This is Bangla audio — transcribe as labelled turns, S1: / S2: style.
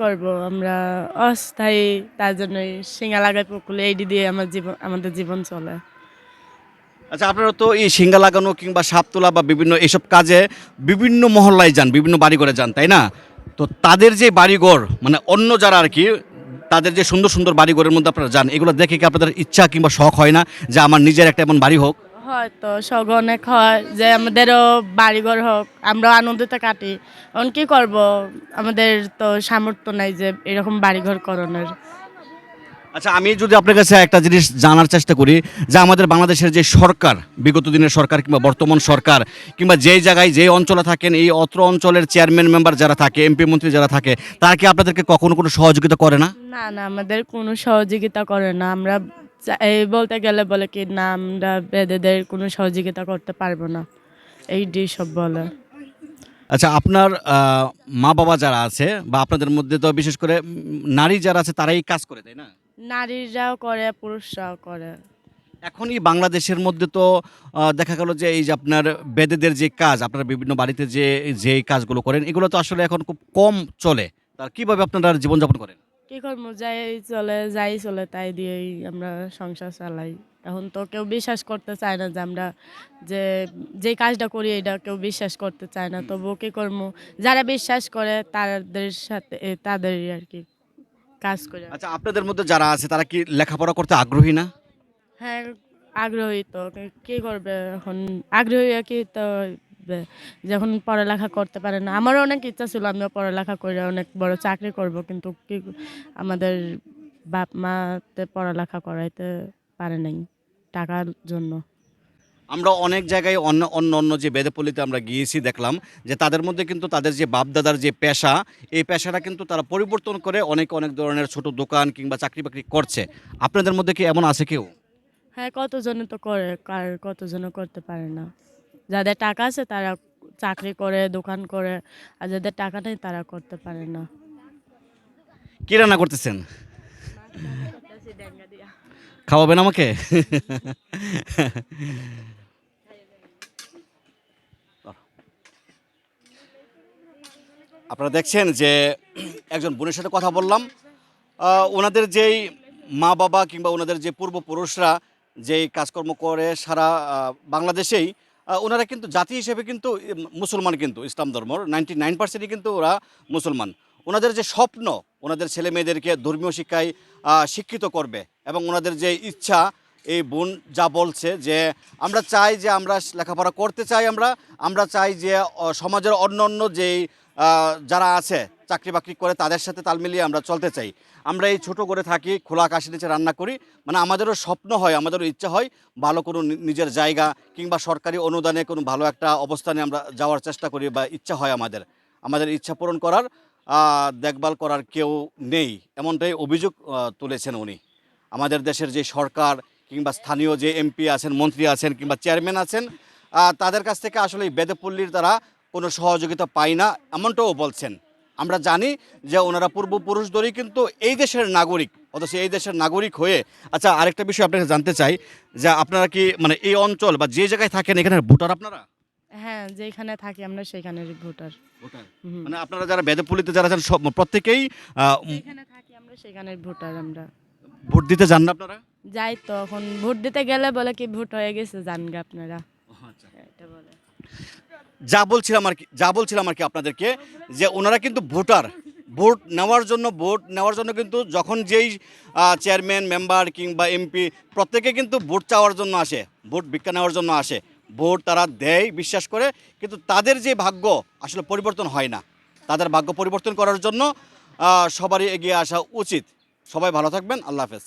S1: করব, আমরা অস্থায়ী, তার জন্য সিঙ্গা লাগাই পুকুলে এইটি দিয়ে আমার জীবন, আমাদের জীবন চলে।
S2: আচ্ছা আপনারা তো এই সিঙ্গা লাগানো কিংবা সাপ তোলা বা বিভিন্ন এইসব কাজে বিভিন্ন মহল্লায় যান, বিভিন্ন বাড়িঘরে যান, তাই না? তো তাদের যে বাড়িঘর মানে অন্য যারা আর কি, তাদের যে সুন্দর সুন্দর বাড়িঘরের মধ্যে আপনারা যান, এগুলো দেখে কি আপনাদের ইচ্ছা কিংবা শখ হয় না যে আমার নিজের একটা এমন বাড়ি হোক?
S1: হয়তো শখ অনেক হয় যে আমাদেরও বাড়িঘর হোক আমরা আনন্দতে কাটি। এখন কি করব? আমাদের তো সামর্থ্য নাই যে এরকম বাড়িঘর করণের
S2: আচ্ছা আমি যদি আপনার কাছে একটা জিনিস জানার চেষ্টা করি যে আমাদের বাংলাদেশের যে সরকার বিগত দিনের সরকার কিংবা বর্তমান সরকার কিংবা যেই জায়গায় যেই অঞ্চলে থাকেন এই অত্র অঞ্চলের চেয়ারম্যান মেম্বার যারা থাকে এমপি মন্ত্রী যারা থাকে তারা কি আপনাদেরকে কখনো কোনো সহযোগিতা করে না?
S1: না না আমাদের কোনো সহযোগিতা করে না। আমরা বলতে গেলে বলে কি না আমরা বেদেদের কোনো সহযোগিতা করতে পারব না। এইটি সব বলে।
S2: আচ্ছা আপনার মা বাবা যারা আছে বা আপনাদের মধ্যে তো বিশেষ করে নারী যারা আছে তারাই কাজ করে তাই না?
S1: নারীরাও করে পুরুষরাও করে।
S2: এখনই বাংলাদেশের মধ্যে তো দেখা গেল যে এই যে আপনার বেদেদের যে কাজ আপনারা বিভিন্ন বাড়িতে যে যে কাজগুলো করেন এগুলো তো আসলে এখন খুব কম চলে। তার কীভাবে আপনারা জীবনযাপন করেন?
S1: কি করব? যাই চলে যাই চলে তাই দিয়েই আমরা সংসার চালাই। এখন তো কেউ বিশ্বাস করতে চায় না যে আমরা যে যে কাজটা করি এটা কেউ বিশ্বাস করতে চায় না। তবুও কি করব? যারা বিশ্বাস করে তাদের সাথে এ, তাদেরই আর কি কাজ করে।
S2: আচ্ছা আপনাদের মধ্যে যারা আছে তারা কি লেখাপড়া করতে আগ্রহী না?
S1: হ্যাঁ আগ্রহী তো। কি- করবে এখন? আগ্রহী আর কি তো যখন পড়ালেখা করতে পারে না আমারও অনেক ইচ্ছা ছিল আমিও পড়ালেখা করে অনেক বড় চাকরি করব কিন্তু কি আমাদের বাপ মাতে পড়ালেখা করাইতে পারে নাই টাকার জন্য।
S2: আমরা অনেক জায়গায় অন্য অন্য অন্য যে বেদেপল্লিতে আমরা গিয়েছি দেখলাম যে তাদের মধ্যে কিন্তু তাদের যে বাপদাদার যে পেশা এই পেশাটা কিন্তু তারা পরিবর্তন করে অনেক অনেক ধরনের ছোট দোকান কিংবা চাকরি বাকরি করছে। আপনাদের মধ্যে কি এমন আছে কেউ?
S1: হ্যাঁ কতজনে তো করে কার কতজনে করতে পারে না। যাদের টাকা আছে তারা চাকরি করে, দোকান করে, আর যাদের টাকা নেই তারা করতে পারে না।
S2: কি রান্না করতেছেন? খাওয়াবেন আমাকে? আপনারা দেখছেন যে একজন বোনের সাথে কথা বললাম। ওনাদের যেই মা বাবা কিংবা ওনাদের যে পূর্বপুরুষরা যেই কাজকর্ম করে সারা বাংলাদেশেই ওনারা কিন্তু জাতি হিসেবে কিন্তু মুসলমান কিন্তু, ইসলাম ধর্মর। নাইনটি নাইন পার্সেন্টই কিন্তু ওরা মুসলমান। ওনাদের যে স্বপ্ন, ওনাদের ছেলে মেয়েদেরকে ধর্মীয় শিক্ষায় শিক্ষিত করবে এবং ওনাদের যে ইচ্ছা, এই বোন যা বলছে যে, আমরা চাই যে আমরা লেখাপড়া করতে চাই আমরা আমরা চাই যে সমাজের অন্য অন্য যেই যারা আছে চাকরি বাকরি করে তাদের সাথে তাল মিলিয়ে আমরা চলতে চাই। আমরা এই ছোট করে থাকি, খোলা আকাশের নিচে রান্না করি। মানে আমাদেরও স্বপ্ন হয়, আমাদেরও ইচ্ছা হয় ভালো কোনো নিজের জায়গা কিংবা সরকারি অনুদানে কোনো ভালো একটা অবস্থানে আমরা যাওয়ার চেষ্টা করি বা ইচ্ছা হয় আমাদের। আমাদের ইচ্ছা পূরণ করার দেখভাল করার কেউ নেই। এমনটাই অভিযোগ তুলেছেন উনি। আমাদের দেশের যে সরকার কিংবা স্থানীয় যে এমপি আছেন, মন্ত্রী আছেন কিংবা চেয়ারম্যান আছেন তাদের কাছ থেকে আসলে এই বেদেপল্লীর তারা কোনো সহযোগিতা পায় না, এমনটাও বলছেন। আমরা জানি যে ওনারা পূর্বপুরুষ ধরেই কিন্তু এই দেশের নাগরিক অথচ এই দেশের নাগরিক হয়ে। আচ্ছা আরেকটা বিষয় আপনাকে জানতে চাই যে আপনারা কি মানে এই অঞ্চল বা যে জায়গায় থাকেন এখানে ভোটার আপনারা?
S1: হ্যাঁ যেখানে থাকি আমরা সেখানেরই ভোটার।
S2: ভোটার। মানে আপনারা যারা বেদেপল্লীতে যারা আছেন সব প্রত্যেকেই
S1: যেখানে থাকি আমরা সেখানের ভোটার আমরা।
S2: ভোট দিতে যান না আপনারা?
S1: যাই তো এখন ভোট দিতে গেলে বলে কি ভোট হয়ে গেছে জানগে আপনারা। আচ্ছা। এটা বলে।
S2: যা বলছিলাম আর কি, যা বলছিলাম আর কি আপনাদেরকে, যে ওনারা কিন্তু ভোটার। ভোট নেওয়ার জন্য, ভোট নেওয়ার জন্য কিন্তু যখন যেই চেয়ারম্যান, মেম্বার কিংবা এমপি, প্রত্যেকে কিন্তু ভোট চাওয়ার জন্য আসে, ভোট ভিক্ষা নেওয়ার জন্য আসে। ভোট তারা দেয় বিশ্বাস করে, কিন্তু তাদের যে ভাগ্য আসলে পরিবর্তন হয় না। তাদের ভাগ্য পরিবর্তন করার জন্য সবারই এগিয়ে আসা উচিত। সবাই ভালো থাকবেন, আল্লাহ হাফেজ।